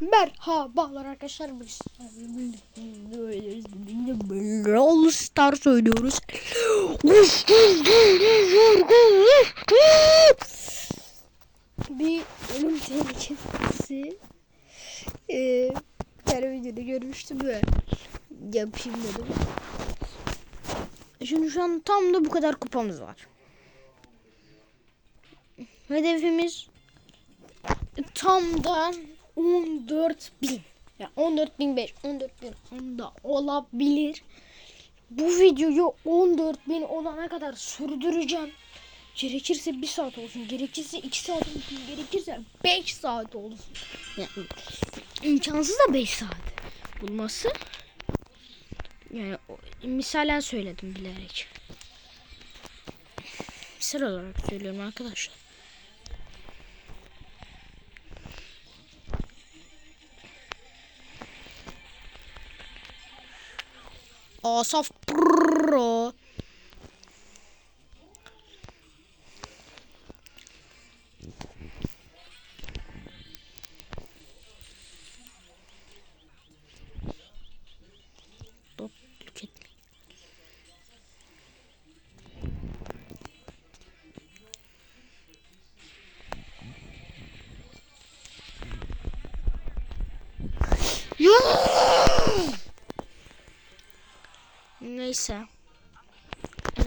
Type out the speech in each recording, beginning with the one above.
Merhabalar arkadaşlar biz Brawl Stars oynuyoruz. Bir ölüm tehlikesi ee, videoda görmüştüm ve yapayım dedim. Şimdi şu an tam da bu kadar kupamız var. Hedefimiz tam da 14 bin. Ya 14 bin 5, 14 bin onda olabilir. Bu videoyu 14 bin olana kadar sürdüreceğim. Gerekirse 1 saat olsun, gerekirse 2 saat olsun, gerekirse 5 saat olsun. Yani imkansız da 5 saat bulması. Yani misalen söyledim bilerek. Misal olarak söylüyorum arkadaşlar. Asaf Pro.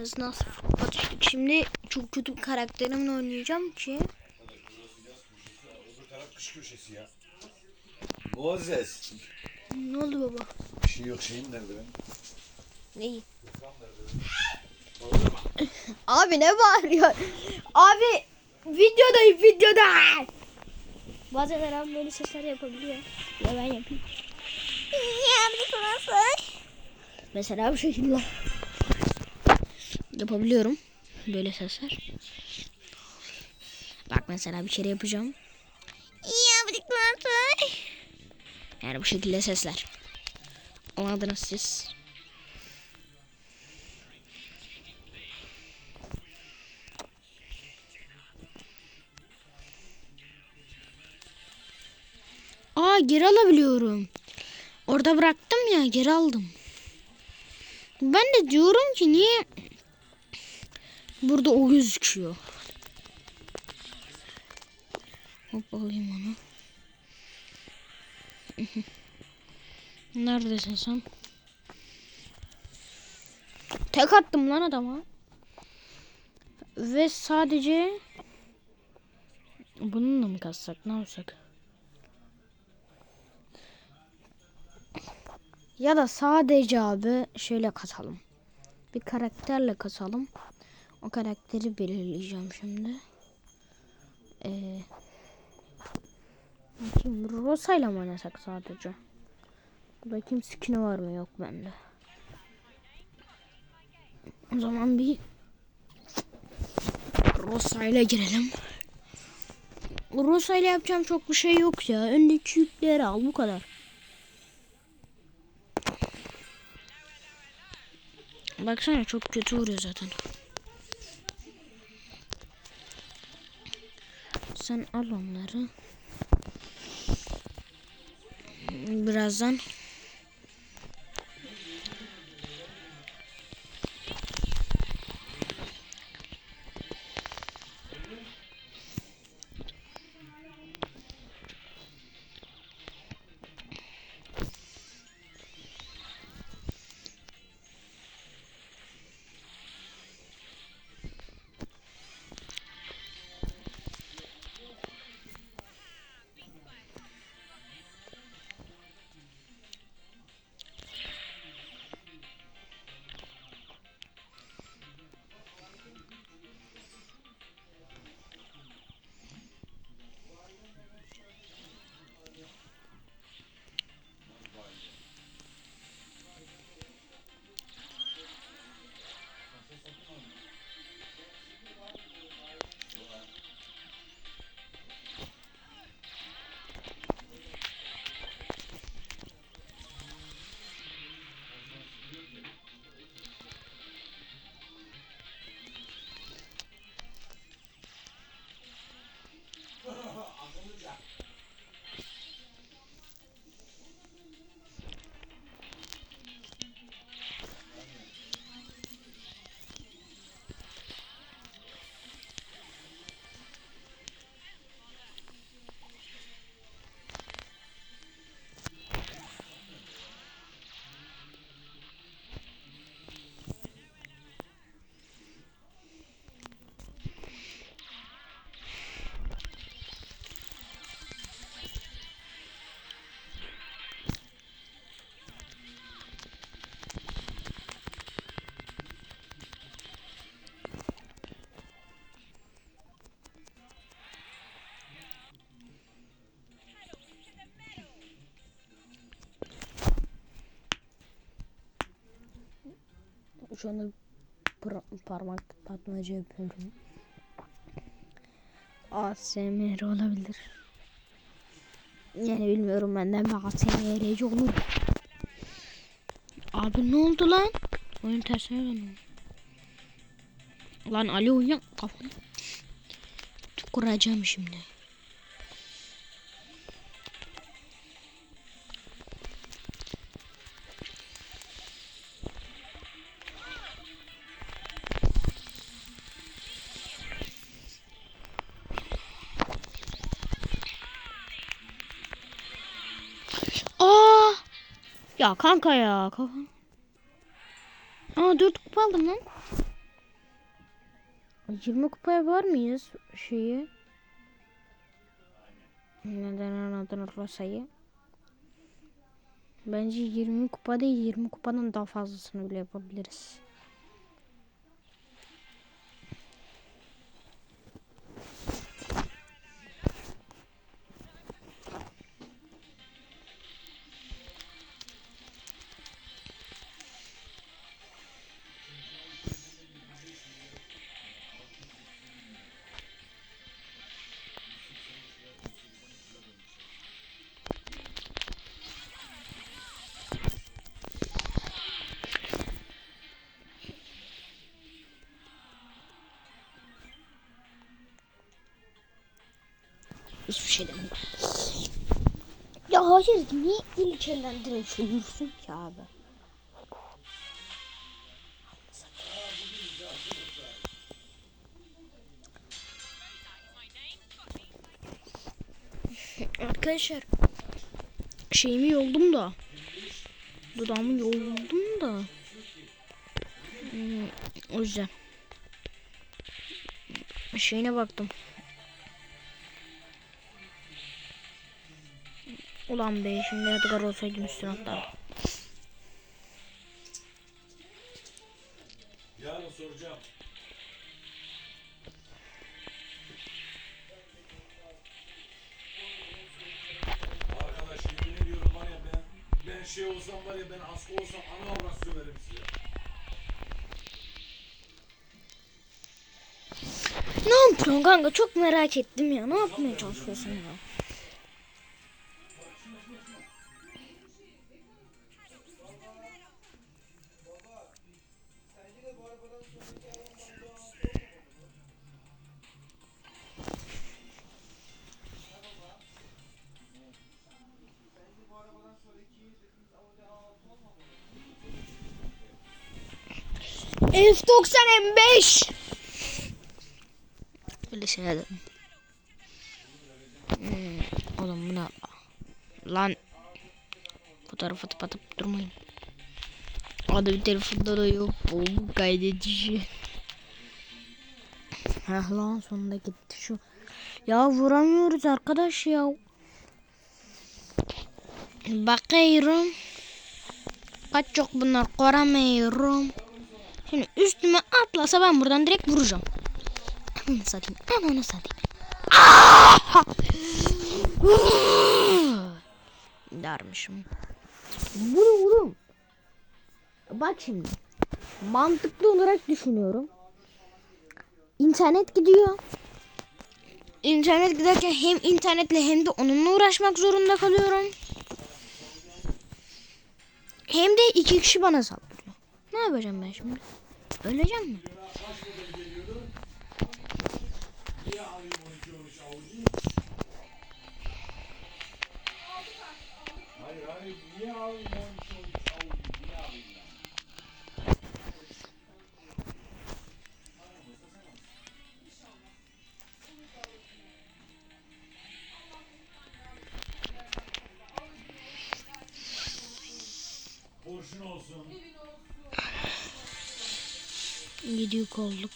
Sıfır kupa düştük. Şimdi çok kötü bir karakterimle oynayacağım ki. Öbür taraf kış köşesi ya. Mozes. Ne oldu baba? Bir şey yok şeyin nerede benim? Neyi? Abi ne bağırıyor? Abi videodayım videoda. Bazen Eren böyle sesler yapabiliyor. Ya ben yapayım. Mesela bu şekilde yapabiliyorum. Böyle sesler. Bak mesela bir kere yapacağım. Yani bu şekilde sesler. Anladınız siz. Aa geri alabiliyorum. Orada bıraktım ya geri aldım. Ben de diyorum ki niye burada o gözüküyor. Hop alayım onu. Neredesin sen? Tek attım lan adama. Ve sadece bununla mı kassak ne yapsak? Ya da sadece abi şöyle kasalım. Bir karakterle kasalım. O karakteri belirleyeceğim şimdi. Ee, bakayım Rosa'yla mı oynasak sadece? Bakayım skin'i var mı yok bende. O zaman bir Rosa'yla girelim. Rosa'yla yapacağım çok bir şey yok ya. Öndeki yükleri al bu kadar. Baksana çok kötü vuruyor zaten. Sen al onları. Birazdan şu parmak patmaca yapıyorum. ASMR olabilir. Yani bilmiyorum benden bir ASMR'ci olur. Abi ne oldu lan? Oyun tersine döndü. Lan Ali uyan kafamı. Kuracağım şimdi. Ya kanka ya. Kafa. Aa 4 kupa aldım lan. 20 kupaya var mıyız şeyi? Neden anladın sayı? Bence 20 kupa değil 20 kupadan daha fazlasını bile yapabiliriz. Hayır niye ilkelendirip söylüyorsun ki abi? Arkadaşlar şeyimi yoldum da dudağımı yoldum da Hmm, o yüzden şeyine baktım. Ulan be şimdi Edgar olsaydım üstüne atlardım. Yarın soracağım. Arkadaş yemin ediyorum var ya ben ben şey olsam var ya ben askı olsam ana avrat söverim size. Ne yapıyorsun kanka çok merak ettim ya ne yapmaya çalışıyorsun ya? F90 M5 Öyle şey dedim. Hmm, oğlum bu ne? Lan fotoğrafı atıp atıp durmayın. Bir telefonda da yok. Bu kaydedici. Heh lan sonunda gitti şu. Ya vuramıyoruz arkadaş ya. Bakıyorum. Kaç çok bunlar koramıyorum. Şimdi üstüme atlasa ben buradan direkt vuracağım. Ananı satayım. Ananı satayım. Ah! Dermişim. Bunu oğlum. Bak şimdi. Mantıklı olarak düşünüyorum. İnternet gidiyor. İnternet giderken hem internetle hem de onunla uğraşmak zorunda kalıyorum. Hem de iki kişi bana saldırıyor. Ne yapacağım ben şimdi? Öleceğim mi? Niye alayım 12 13 avucu? Hayır hayır niye alayım Gidiyor olduk.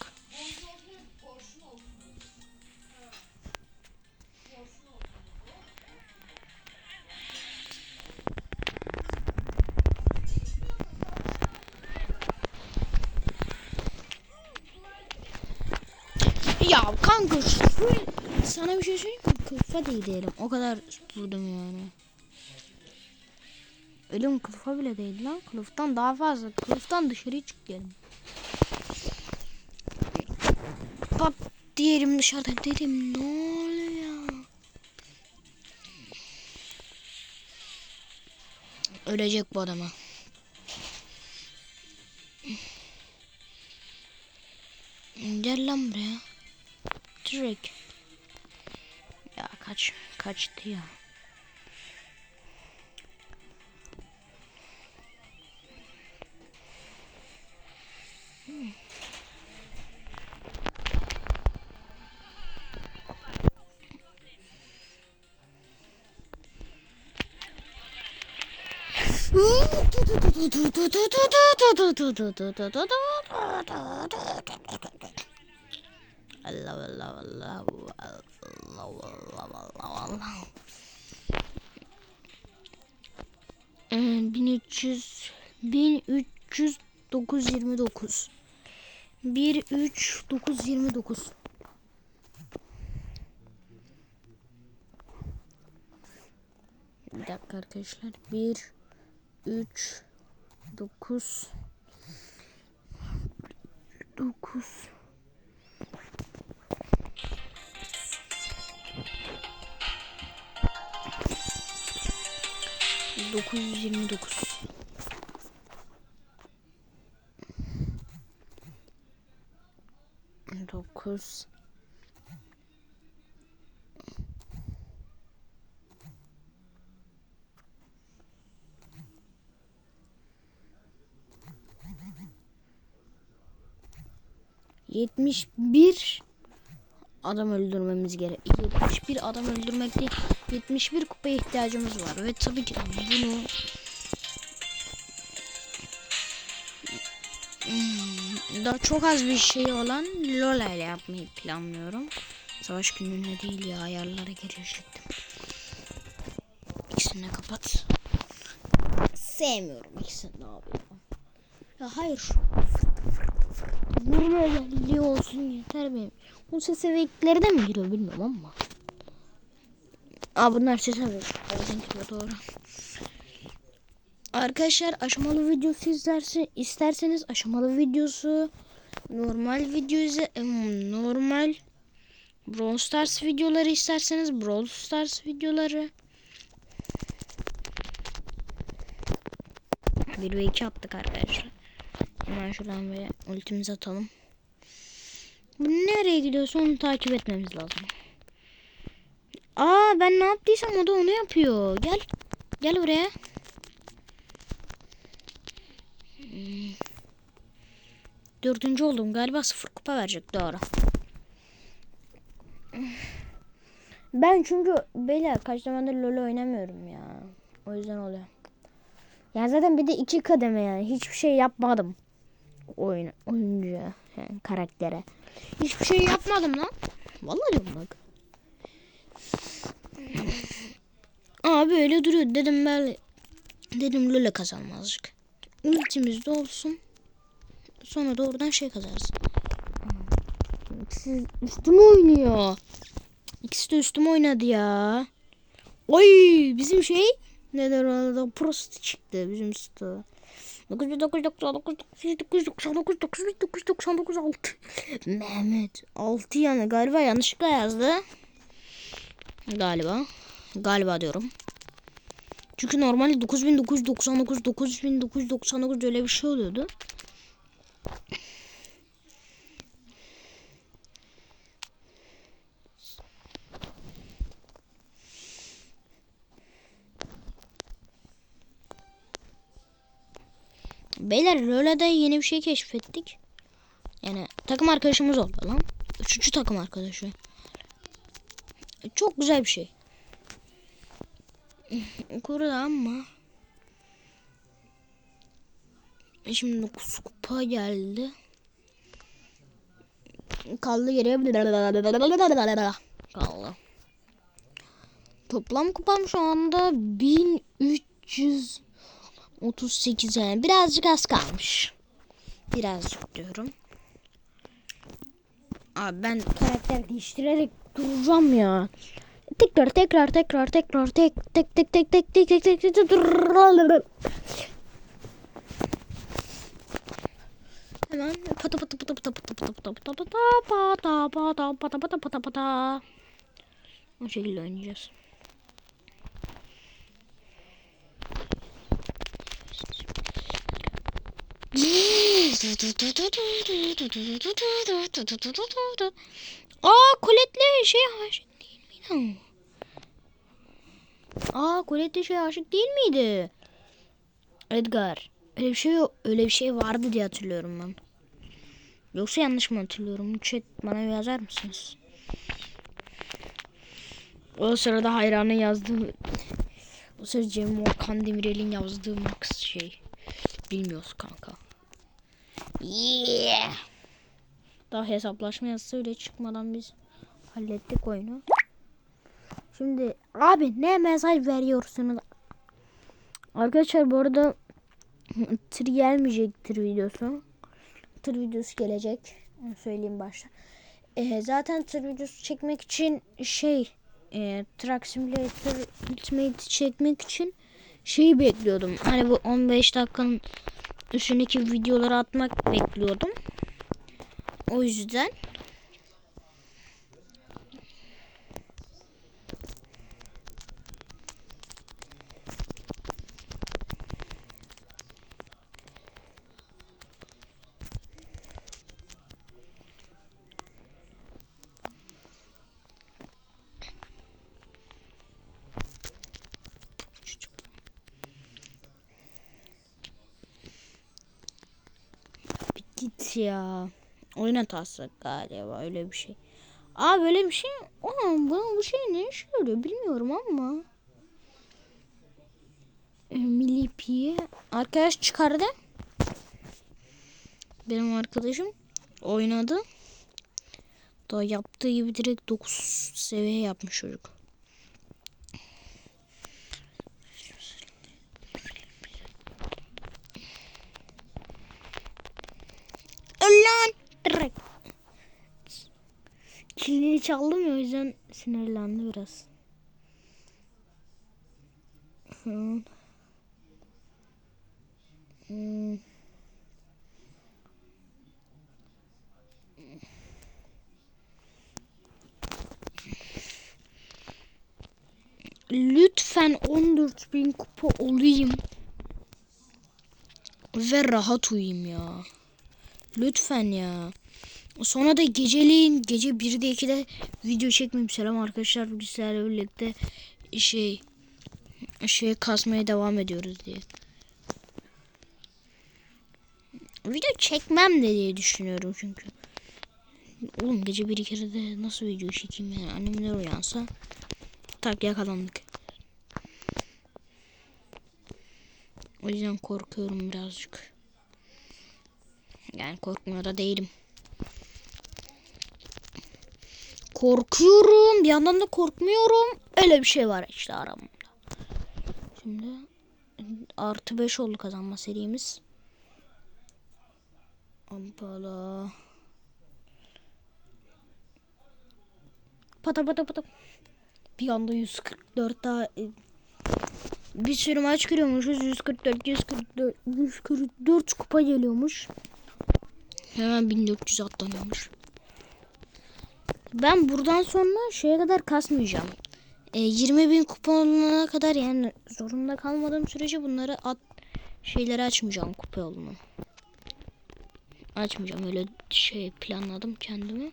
Ya kanka şu sana bir şey söyleyeyim mi? Kafa değil diyelim. O kadar vurdum yani. Ölüm kılıfa bile değil lan. Kılıftan daha fazla. Kılıftan dışarıya çık diyelim. Bak diyelim dışarıda dedim ne oluyor? Ölecek bu adama. Gel lan buraya. Direkt. Ya kaç kaçtı ya. Allah Allah Allah Allah Allah Allah Allah. Ee, 1300 1300 929 1 3 929 Bir dakika arkadaşlar 1 3 9 9 929 9 71 adam öldürmemiz gerek. 71 adam öldürmek değil. 71 kupaya ihtiyacımız var ve tabii ki bunu Hmm, daha çok az bir şey olan Lola ile yapmayı planlıyorum. Savaş gününe değil ya ayarlara girecektim. İkisini kapat. Sevmiyorum ikisini abi. Ya hayır Vurma özelliği olsun yeter benim. Bu ses efektleri de mi giriyor bilmiyorum ama. Aa bunlar ses efektleri. Doğru. Arkadaşlar aşamalı videosu izlerse isterseniz aşamalı videosu normal video normal Brawl Stars videoları isterseniz Brawl Stars videoları 1 ve 2 attık arkadaşlar. Hemen şuradan bir ultimizi atalım. Nereye gidiyorsa onu takip etmemiz lazım. Aa ben ne yaptıysam o da onu yapıyor. Gel. Gel buraya. Hmm. Dördüncü oldum galiba sıfır kupa verecek doğru. Ben çünkü beyler kaç zamandır LoL oynamıyorum ya. O yüzden oluyor. Ya zaten bir de iki kademe yani. Hiçbir şey yapmadım. Oyun, oyuncuya yani karaktere. Hiçbir şey yapmadım lan. Vallahi diyorum bak. Abi öyle duruyor. Dedim ben dedim LoL'e kazanmam azıcık. Ultimiz de olsun. Sonra da oradan şey kazarız. İkisi üstüme oynuyor. İkisi de üstüme oynadı ya. Oy bizim şey neler orada prost çıktı bizim sto. 9999 999 9999 6 Mehmet 6 yani galiba yanlışlıkla yazdı. Galiba. Galiba diyorum. Çünkü normalde 9999 9999 öyle bir şey oluyordu. Beyler LoL'de yeni bir şey keşfettik. Yani takım arkadaşımız oldu lan. Üçüncü takım arkadaşı. Çok güzel bir şey. Kurudu ama. Şimdi 9 kupa geldi. Kaldı geriye. Kaldı. Toplam kupam şu anda 1338 yani birazcık az kalmış. Birazcık diyorum. Abi ben karakter değiştirerek duracağım ya. tekrar tekrar tekrar tekrar tek tek tek tek tek tek tek tek tek tek Hemen pata pata pata pata pata pata pata pata pata pata pata pata pata pata pata O şekilde oynayacağız. Aa Colette'le şey aşık değil miydi? Aa Colette şey aşık değil miydi? Edgar. Öyle bir şey yok. Öyle bir şey vardı diye hatırlıyorum ben. Yoksa yanlış mı hatırlıyorum? Chat bana yazar mısınız? O sırada hayranın yazdığı o sırada Cem Volkan Demirel'in yazdığı Max şey. Bilmiyoruz kanka. Yeah. Daha hesaplaşma yazısı öyle çıkmadan biz hallettik oyunu. Şimdi abi ne mesaj veriyorsunuz? Arkadaşlar bu arada tır gelmeyecektir videosu. Tır videosu gelecek. Onu söyleyeyim başta. Ee, zaten tır videosu çekmek için şey e, Truck Simulator Ultimate çekmek için şeyi bekliyordum. Hani bu 15 dakikanın üstündeki videoları atmak bekliyordum. O yüzden Bir ya. Oyun hatası galiba öyle bir şey. Aa böyle bir şey. Aa, bana bu şey ne işe yarıyor bilmiyorum ama. E, Milli Pi'yi arkadaş çıkardı. Benim arkadaşım oynadı. Daha yaptığı gibi direkt 9 seviye yapmış çocuk. Ulan direkt. Kilini çaldım ya o yüzden sinirlendi biraz. Hı. Hmm. Lütfen 14.000 kupa olayım. Ve rahat uyuyayım ya. Lütfen ya. Sonra da geceleyin gece 1'de 2'de video çekmeyeyim. Selam arkadaşlar. Bugün sizlerle birlikte şey şey kasmaya devam ediyoruz diye. Video çekmem de diye düşünüyorum çünkü. Oğlum gece bir kere de nasıl video çekeyim yani annemler uyansa tak yakalandık. O yüzden korkuyorum birazcık. Yani korkmuyor da değilim. Korkuyorum. Bir yandan da korkmuyorum. Öyle bir şey var işte aramda. Şimdi artı 5 oldu kazanma serimiz. Ampala. Pata pata pata. Bir anda 144 daha e, bir sürü maç giriyormuşuz. 144, 144, 144 kupa geliyormuş. Hemen 1400 atlanıyormuş. Ben buradan sonra şeye kadar kasmayacağım. E, 20 bin kuponuna kadar yani zorunda kalmadığım sürece bunları at şeyleri açmayacağım kupa yolunu. Açmayacağım öyle şey planladım kendimi.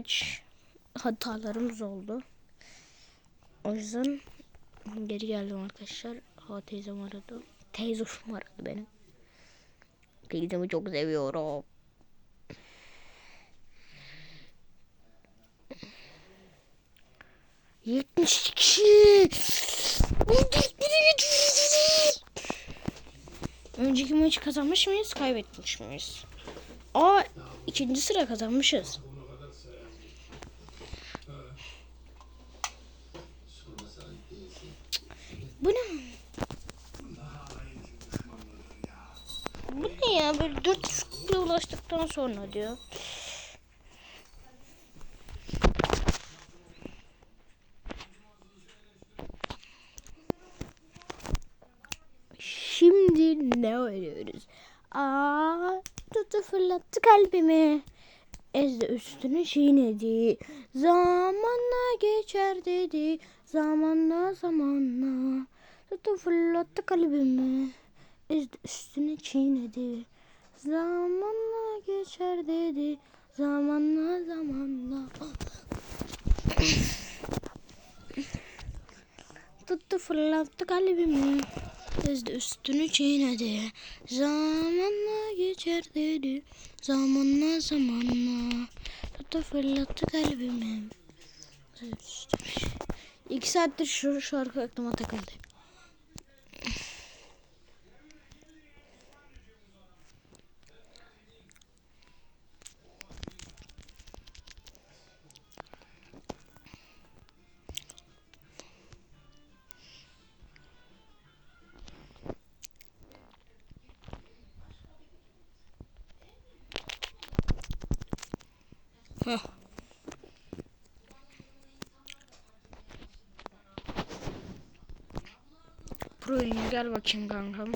Birkaç hatalarımız oldu. O yüzden geri geldim arkadaşlar. Ha teyzem aradı. Teyze hoşum aradı benim. Teyzemi çok seviyorum. Yetmiş iki. Önceki maçı kazanmış mıyız, kaybetmiş miyiz? Aa, ikinci sıra kazanmışız. Bu ne? Bu ya? Böyle 400 kupaya ulaştıktan sonra diyor. Şimdi ne oynuyoruz? Aa, tuttu fırlattı kalbimi. Ezdi üstünü çiğnedi. Zamanla geçer dedi. Zamanla zamanla. Tuttu fırlattı kalbimi. Ezdi üstünü çiğnedi. Zamanla geçer dedi. Zamanla zamanla. Tuttu fırlattı kalbimi. Ezdi üstünü çiğnedi. Zamanla geçer dedi. Zamanla zamanla. Tuttu fırlattı kalbimi. İki saattir şu şarkı aklıma takıldı. Oyuncu gel bakayım kankam.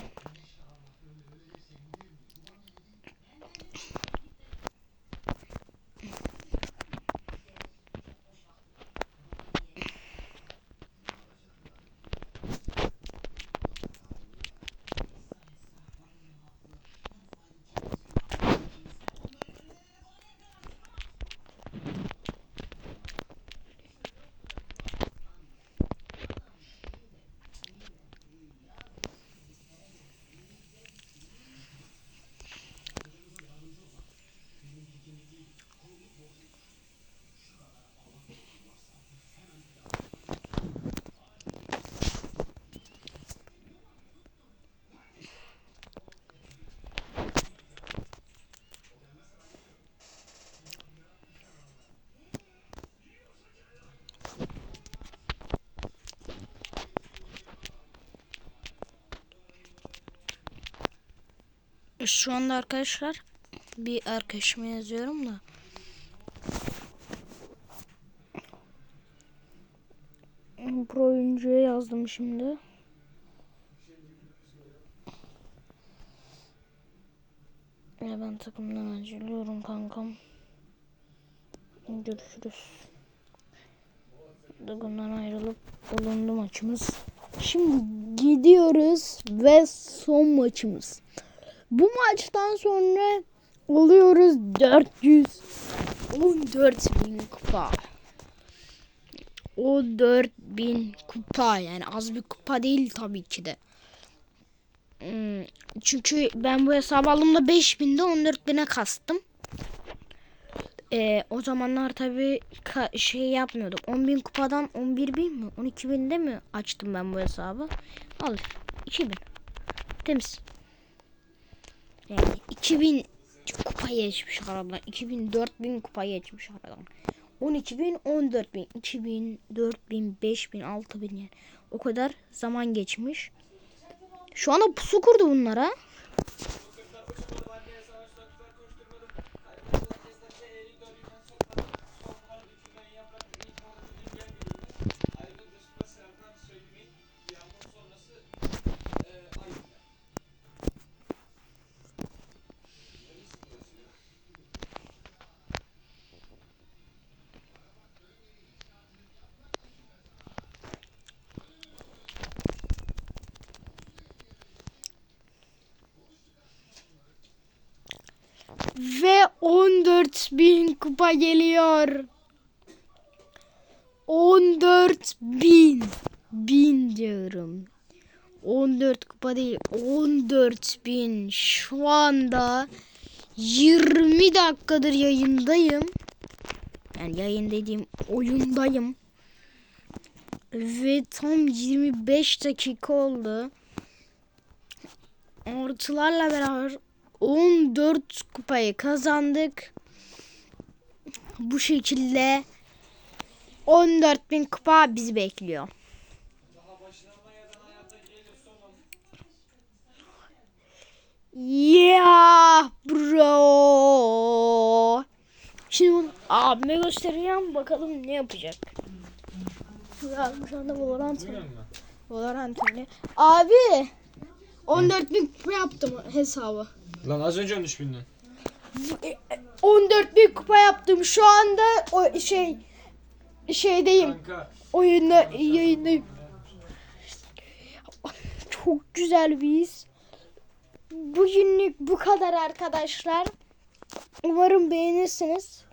Şu anda arkadaşlar bir arkadaşıma yazıyorum da. Pro oyuncuya yazdım şimdi. Ya ben takımdan ayrılıyorum kankam. Görüşürüz. Takımdan ayrılıp bulundu maçımız. Şimdi gidiyoruz ve son maçımız. Bu maçtan sonra oluyoruz 414 bin kupa. O 4000 kupa yani az bir kupa değil tabii ki de. Hmm, Çünkü ben bu hesabı aldığımda 5000'de 14.000'e kastım. Ee, o zamanlar tabii ka- şey yapmıyordum. 10.000 kupadan 11.000 mi? 12.000'de mi açtım ben bu hesabı? Al 2000. Temiz. Yani 2000 kupa geçmiş aradan. 2000 4000 kupa geçmiş aradan. 12000 14000 2000 4000 5000 6000 yani. O kadar zaman geçmiş. Şu anda pusu kurdu bunlara. 14.000 kupa geliyor. 14.000 bin diyorum. 14 kupa değil 14.000 şu anda 20 dakikadır yayındayım. Yani yayın dediğim oyundayım. Ve tam 25 dakika oldu. artılarla beraber 14 kupayı kazandık. Bu şekilde 14.000 kupa bizi bekliyor. Yeah bro. Şimdi bunu abime göstereceğim bakalım ne yapacak. Ya şu anda Valorant musun? Valorant oynuyor. Abi 14 bin yaptım hesabı. Lan az önce 13 bindin. 14 bin kupa yaptım. Şu anda o şey şeydeyim. Kanka. Oyunda yayındayım. Çok güzel his. Bugünlük bu kadar arkadaşlar. Umarım beğenirsiniz.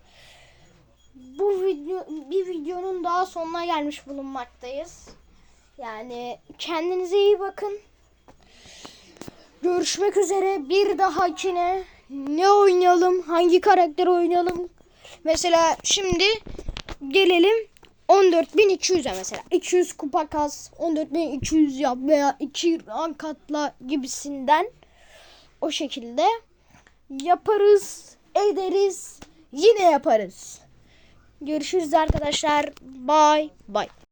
Bu video bir videonun daha sonuna gelmiş bulunmaktayız. Yani kendinize iyi bakın. Görüşmek üzere. Bir dahakine ne oynayalım? Hangi karakter oynayalım? Mesela şimdi gelelim 14.200'e mesela. 200 kupa kas, 14.200 yap veya 2 rank atla gibisinden o şekilde yaparız, ederiz, yine yaparız. Görüşürüz arkadaşlar. Bye bye.